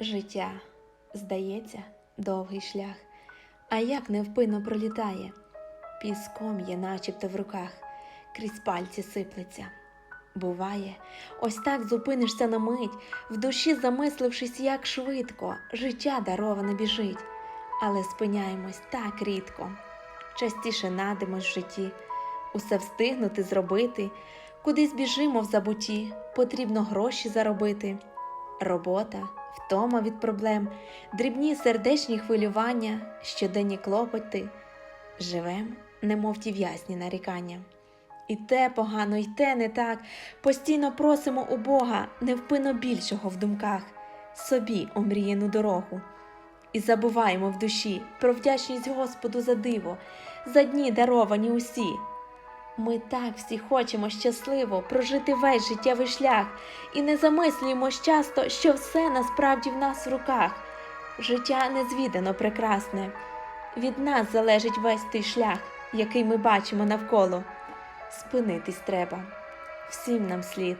Життя, здається, довгий шлях, а як невпинно пролітає, піском є, начебто в руках, крізь пальці сиплеться. Буває, ось так зупинишся на мить, в душі замислившись, як швидко життя дароване біжить, але спиняємось так рідко, частіше надимось в житті, усе встигнути зробити, кудись біжимо в забуті, потрібно гроші заробити. Робота, втома від проблем, дрібні сердечні хвилювання, щоденні клопоти. Живем, немов ті в'язні нарікання. І те погано, і те не так. Постійно просимо у Бога невпинно більшого в думках, собі омріяну дорогу. І забуваємо в душі про вдячність Господу за диво, за дні даровані усі. Ми так всі хочемо щасливо прожити весь життєвий шлях і не замислюємось часто, що все насправді в нас в руках. Життя незвідано прекрасне. Від нас залежить весь той шлях, який ми бачимо навколо. Спинитись треба, всім нам слід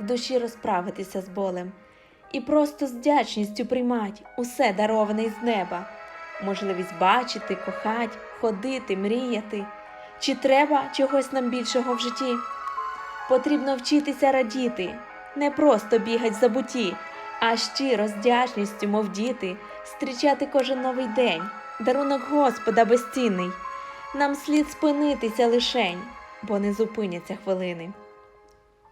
в душі розправитися з болем і просто з вдячністю приймать усе дароване із неба, можливість бачити, кохать, ходити, мріяти. Чи треба чогось нам більшого в житті? Потрібно вчитися радіти, не просто бігать в забуті, а щиро з вдячністю, мов діти, зустрічати кожен новий день, дарунок Господа безцінний. Нам слід спинитися лишень, бо не зупиняться хвилини.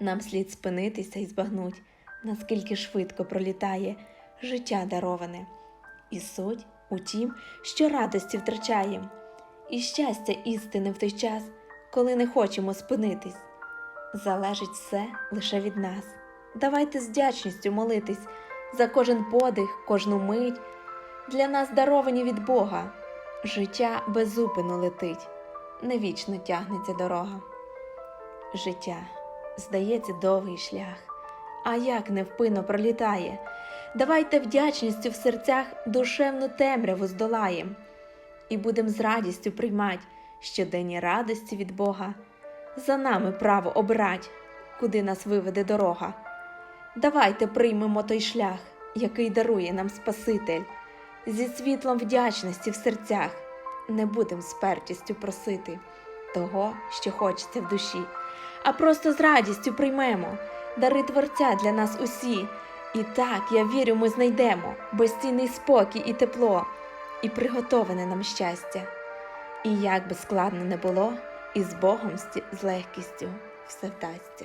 Нам слід спинитися і збагнуть, наскільки швидко пролітає життя дароване, і суть у тім, що радості втрачаєм, і щастя істини в той час, коли не хочемо спинитись. Залежить все лише від нас. Давайте з вдячністю молитись за кожен подих, кожну мить. Для нас даровані від Бога. Життя безупину летить, невічно тягнеться дорога. Життя, здається, довгий шлях, а як невпинно пролітає. Давайте вдячністю в серцях душевну темряву здолаєм і будем з радістю приймать щоденні радості від Бога. За нами право обрать, куди нас виведе дорога. Давайте приймемо той шлях, який дарує нам Спаситель, зі світлом вдячності в серцях, не будем з пертістю просити того, що хочеться в душі, а просто з радістю приймемо дари Творця для нас усі. І так, я вірю, ми знайдемо безцінний спокій і тепло, і приготоване нам щастя. І як би складно не було, і з Богом з легкістю все вдасться.